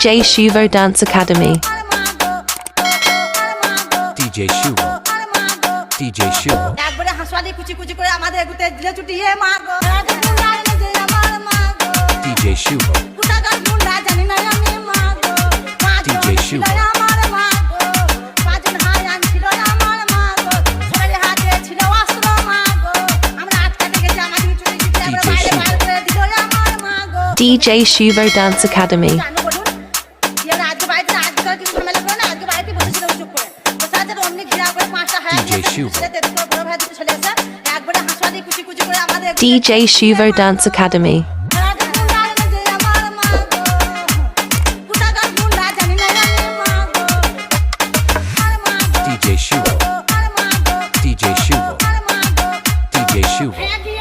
J Shuvo Dance Academy. DJ Shuvo. DJ Shuvo. একবারে হাসওয়ালি DJ Shuvo. DJ Shuvo. DJ Shuvo Dance Academy. DJ Shuvo Dance Academy. DJ Shuvo. DJ Shuvo. DJ Shuvo.